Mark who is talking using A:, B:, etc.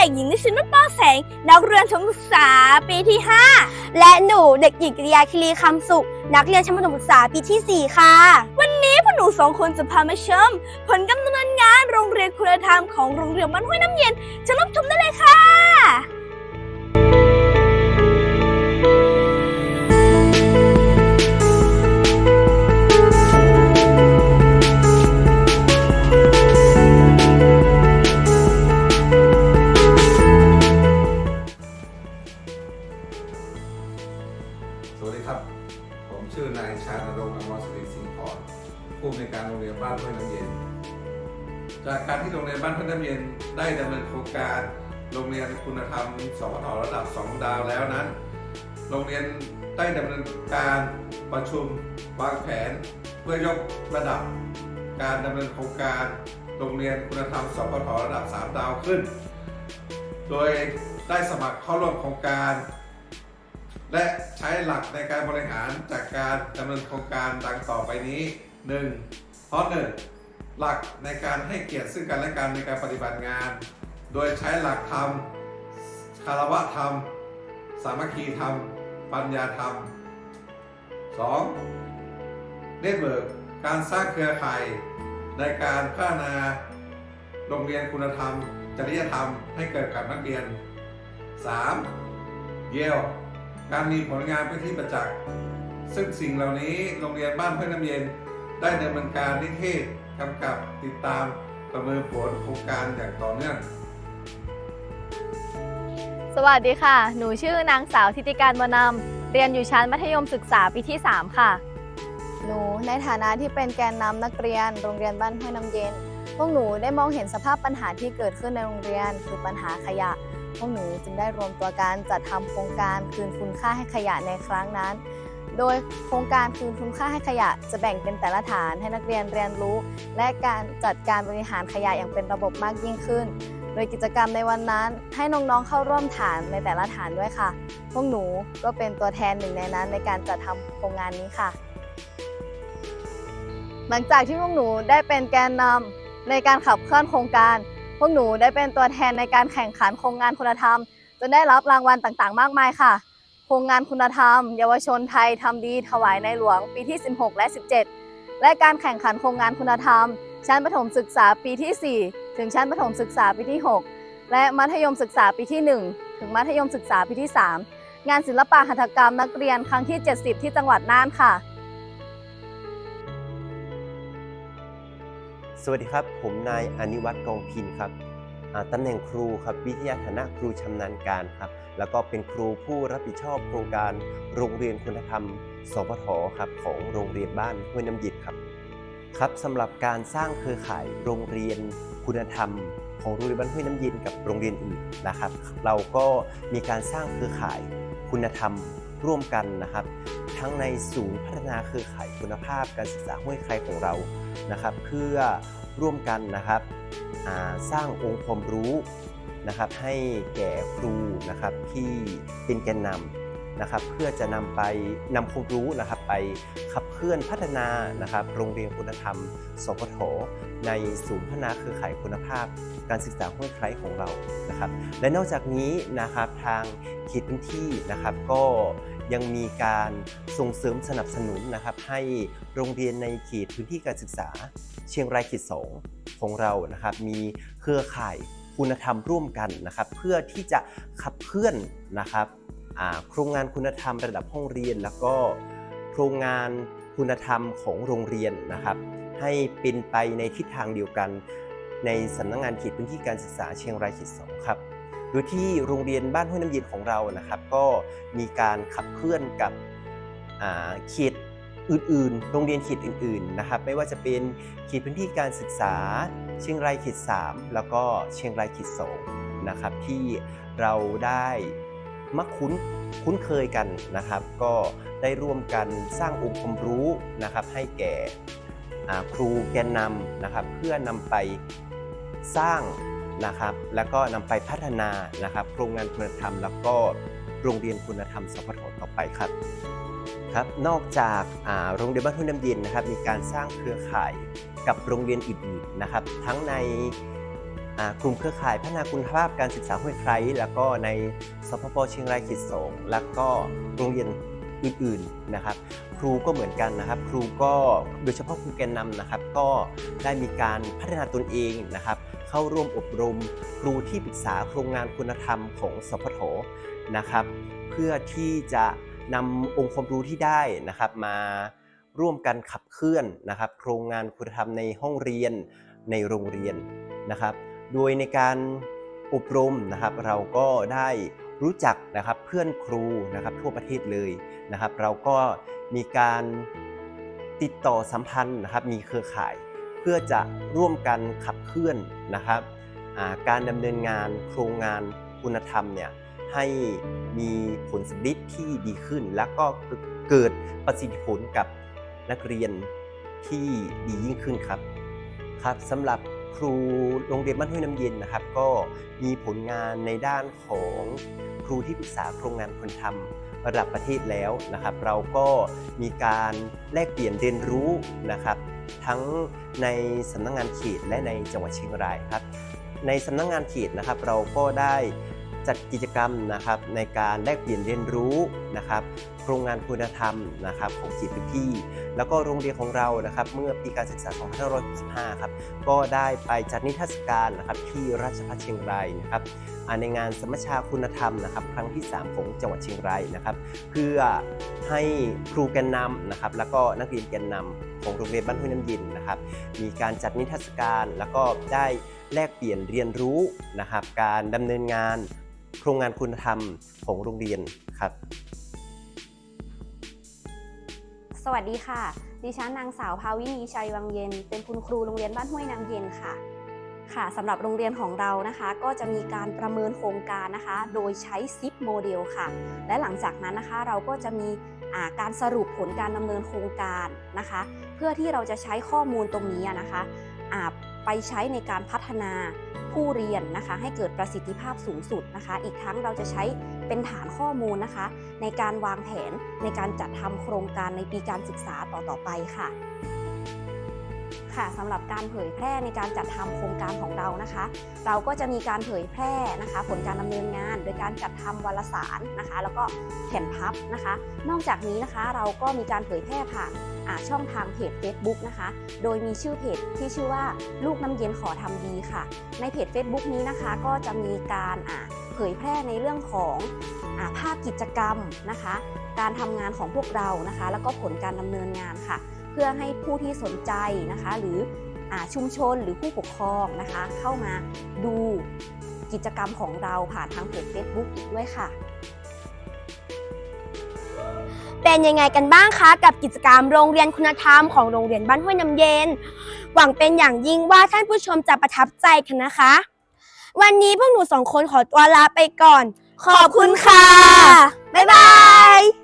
A: ด็กหญิงนิชินุป้าแสง นักเรียนชั้นศึกษาปีที่ 5 และหนูเด็กหญิงกริยาคิรีคำสุข นักเรียนชั้นประถมศึกษาปีที่ 4 ค่ะ วันนี้พวกหนูสองคนจะพามาชม ผลการดำเนินงานโรงเรียนคุณธรรมของโรงเรียนบ้านห้วยน้ำเย็นเชิญรับชมได้เลยค่ะ
B: สวัสดีครับ ผมชื่อนายชาญรงค์อมรศิริสิงห์พรผู้อำนวยการโรงเรียนบ้านห้วยน้ำเย็น จากการที่โรงเรียนบ้านห้วยน้ำเย็นได้ดำเนินโครงการโรงเรียนคุณธรรมสพทระดับ 2 ดาวแล้วนั้น โรงเรียนได้ดำเนินการประชุมวางแผน เพื่อยกระดับ การดำเนินโครงการโรงเรียนคุณธรรมสพทระดับ 3 ดาวขึ้น โดยได้สมัครเข้าร่วมโครงการ และใช้หลักในการบริหารจากการดำเนินโครงการดังต่อไปนี้ 1. เพราะ 1. หลักในการให้เกียรติซึ่งกันและกันในการปฏิบัติงาน โดยใช้หลักธรรม คารวะธรรม สามัคคีธรรม ปัญญาธรรม 2. เน็ตเวิร์กการสร้างเครือข่ายในการพัฒนาโรงเรียนคุณธรรม จริยธรรมให้เกิดกับนักเรียน 3. เยล การมีผลงานเป็นที่ประจักษ์ ซึ่งสิ่งเหล่านี้โรงเรียนบ้านเพื่อนน้ำเย็น ได้ดำเนินการนิเทศกำกับติดตามประเมินผลโครงการอย่างต่อเนื่อง
C: สวัสดีค่ะ หนูชื่อนางสาวทิติการบนำเรียนอยู่ชั้นมัธยมศึกษาปีที่ 3 ค่ะ
D: หนูในฐานะที่เป็นแกนนำนักเรียน โรงเรียนบ้านห้วยน้ำเย็น พวกหนูได้มองเห็นสภาพปัญหาที่เกิดขึ้นในโรงเรียน คือปัญหาขยะ พวกหนูจึงได้รวมตัวกันจัดทำโครงการคืนคุณค่าให้ขยะในครั้งนั้น โดยโครงการคืนคุณค่าให้ขยะจะแบ่งเป็นแต่ละฐานให้นักเรียนเรียนรู้ และการจัดการบริหารขยะอย่างเป็นระบบมากยิ่งขึ้น โดยกิจกรรมในวันนั้นให้น้องๆเข้าร่วมฐานในแต่ละฐานด้วยค่ะ พวกหนูก็เป็นตัวแทนหนึ่งในนั้นในการจัดทำโครงงานนี้ค่ะ หลังจากที่พวกหนูได้เป็นแกนนำในการขับเคลื่อนโครงการ พวกหนูได้เป็นตัวแทนในการแข่งขันโครงงานคุณธรรม จนได้รับรางวัลต่างๆ มากมายค่ะ โครงงานคุณธรรม เยาวชนไทยทำดีถวายในหลวงปีที่ 16 และ 17 และการแข่งขันโครงงานคุณธรรม ชั้นประถมศึกษาปีที่ 4 ถึงชั้นประถมศึกษาปีที่ 6 และมัธยมศึกษาปีที่ 1 ถึงมัธยมศึกษาปีที่ 3 งานศิลปะหัตถกรรมนักเรียนครั้งที่ 70 ที่จังหวัดน่านค่ะ
E: สวัสดีครับ ผมนายอนิวัตรกองพินครับตำแหน่งครูครับวิทยาฐานะครูชำนาญการครับแล้วก็เป็นครูผู้รับผิดชอบโครงการโรงเรียนคุณธรรม สพทครับของโรงเรียนบ้านห้วยน้ำหยิดครับครับสำหรับการสร้างเครือข่ายโรงเรียนคุณธรรม ของโรงเรียนบ้านห้วยน้ำย็นกับโรงเรียนอื่นนะครับ เราก็มีการสร้างเครือข่ายคุณธรรมร่วมกันนะครับ ทั้งในศูนย์พัฒนาเครือข่ายคุณภาพการศึกษาห้วยไครของเรา นะครับ เพื่อร่วมกันนะครับสร้างองค์ความรู้นะครับ ให้แก่ครูนะครับที่เป็นแกนนำนะครับ เพื่อจะนำไปนำความรู้นะครับ ไปขับเคลื่อนพัฒนานะครับ โรงเรียนคุณธรรม สพทในศูนย์พัฒนาเครือข่ายคุณภาพ การศึกษาห้วยไครของเรานะครับ และนอกจากนี้นะครับทางเขตพื้นที่นะครับก็ ยังมีการส่งเสริมสนับสนุนนะครับให้โรงเรียนในเขตพื้นที่การศึกษา เชียงรายเขตสองของเรานะครับมีเครือข่ายคุณธรรมร่วมกันนะครับ เพื่อที่จะขับเคลื่อนนะครับโครงงานคุณธรรมระดับห้องเรียน แล้วก็โครงงานคุณธรรมของโรงเรียนนะครับ ให้เป็นไปในทิศทางเดียวกัน ในสำนักงานเขตพื้นที่การศึกษาเชียงรายเขตสองครับ โดยที่โรงเรียนบ้านห้วยน้ำเย็นของเรานะครับ ก็มีการขับเคลื่อนกับเขตอื่นๆ โรงเรียนเขตอื่นๆ นะครับ ไม่ว่าจะเป็นเขตพื้นที่การศึกษา เชียงรายเขต3แล้วก็เชียงรายเขต2นะครับที่เราได้มักคุ้นคุ้นเคยกันนะครับ ก็ได้ร่วมกันสร้างองค์ความรู้นะครับ ให้แก่ครูแกนนำนะครับ เพื่อนำไปสร้าง นะครับ แล้วก็นำไปพัฒนานะครับ โครงงานคุณธรรม แล้วก็โรงเรียนคุณธรรมสพทต่อไปครับครับ นอกจากโรงเรียนบ้านทุ่งน้ำเย็นนะครับ มีการสร้างเครือข่ายกับโรงเรียนอื่นๆนะครับ ทั้งในกลุ่มเครือข่ายพัฒนาคุณภาพการศึกษาห้วยไคร้แล้วก็ในสพปเชียงรายเขตสองแล้วก็โรงเรียนอื่นๆนะครับ ครูก็เหมือนกันนะครับ ครูก็โดยเฉพาะครูแกนนำนะครับ ก็ได้มีการพัฒนาตนเองนะครับ เข้าร่วมอบรมครูที่ปรึกษาโครงงานคุณธรรมของสพทนะครับ เพื่อที่จะนำองค์ความรู้ที่ได้นะครับมาร่วมกันขับเคลื่อนนะครับ โครงงานคุณธรรมในห้องเรียนในโรงเรียนนะครับ โดยในการอบรมนะครับ เราก็ได้รู้จักนะครับเพื่อนครูนะครับทั่วประเทศเลยนะครับ เราก็ มีการติดต่อสัมพันธ์นะครับ มีเครือข่าย เพื่อจะร่วมกันขับเคลื่อนนะครับาการดำเนินงานโครงงานคุณธรรมเนี่ยให้มีผลสำลิดที่ดีขึ้น แล้วก็เกิดประสิทธิผลกับนักเรียนที่ดียิ่งขึ้นครับครับสำหรับ ครูโรงเรียนบ้านห้วยน้ำเย็นนะครับ ก็มีผลงานในด้านของครูที่ปรึกษาโครงงานคนทำระดับประเทศแล้วนะครับ เราก็มีการแลกเปลี่ยนเรียนรู้นะครับ ทั้งในสำนักงงานเขตและในจังหวัดเชียงรายครับ ในสำนักงงานเขตนะครับ เราก็ได้ จัดกิจกรรมนะครับในการแลกเปลี่ยนเรียนรู้นะครับโครงงานคุณธรรมนะครับของเขตพื้นที่แล้วก็โรงเรียนของเรานะครับเมื่อปีการศึกษา 2565 ครับก็ได้ไปจัดนิทรรศการนะครับที่ราชภัฏเชียงรายนะครับในงานสมมชาคุณธรรมนะครับครั้งที่ 3 ของจังหวัดเชียงรายนะครับ เพื่อให้ครูแกนนำนะครับแล้วก็นักเรียนแกนนำของโรงเรียนบ้านห้วยน้ำย็นนะครับ มีการจัดนิทรรศการแล้วก็ได้แลกเปลี่ยนเรียนรู้นะครับ การดำเนินงาน โครงงานคุณธรรมของโรงเรียนครับ
F: สวัสดีค่ะ ดิฉันนางสาวภาวินีชัยวังเย็น เป็นคุณครูโรงเรียนบ้านห้วยน้ำเย็นค่ะ ค่ะสำหรับโรงเรียนของเรานะคะ ก็จะมีการประเมินโครงการนะคะ โดยใช้ซิปโมเดลค่ะ และหลังจากนั้นนะคะเราก็จะมีาการสรุปผลการดำเนินโครงการนะคะ เพื่อที่เราจะใช้ข้อมูลตรงนี้นะคะอ่า ไปใช้ในการพัฒนาผู้เรียนนะคะให้เกิดประสิทธิภาพสูงสุดนะคะ อีกทั้งเราจะใช้เป็นฐานข้อมูลนะคะ ในการวางแผนในการจัดทำโครงการในปีการศึกษาต่อๆไปค่ะ ค่ะสำหรับการเผยแพร่ในการจัดทำโครงการของเรานะคะ เราก็จะมีการเผยแพร่นะคะ ผลการดำเนินงาน โดยการจัดทำวารสารนะคะ แล้วก็แผ่นพับนะคะ นอกจากนี้นะคะเราก็มีการเผยแพร่ผ่านช่องทางเพจ Facebook นะคะ โดยมีชื่อเพจที่ชื่อว่าลูกน้ำเย็นขอทำดีค่ะ ในเพจ Facebook นี้นะคะก็จะมีการเผยแพร่ในเรื่องของอภาพกิจกรรมนะคะ การทำงานของพวกเรานะคะ แล้วก็ผลการดำเนินงานค่ะ เพื่อให้ผู้ที่สนใจนะคะ หรืออชุมชนหรือผู้ปกครองนะคะ เข้ามาดูกิจกรรมของเราผ่านทางเพจ Facebook อีกด้วยค่ะ
A: เป็นยังไงกันบ้างคะ กับกิจกรรมโรงเรียนคุณธรรมของโรงเรียนบ้านห้วยน้ำเย็น หวังเป็นอย่างยิ่งว่าท่านผู้ชมจะประทับใจกันนะคะ วันนี้พวกหนูสองคนขอตัวลาไปก่อน ขอบคุณค่ะ บ๊ายบาย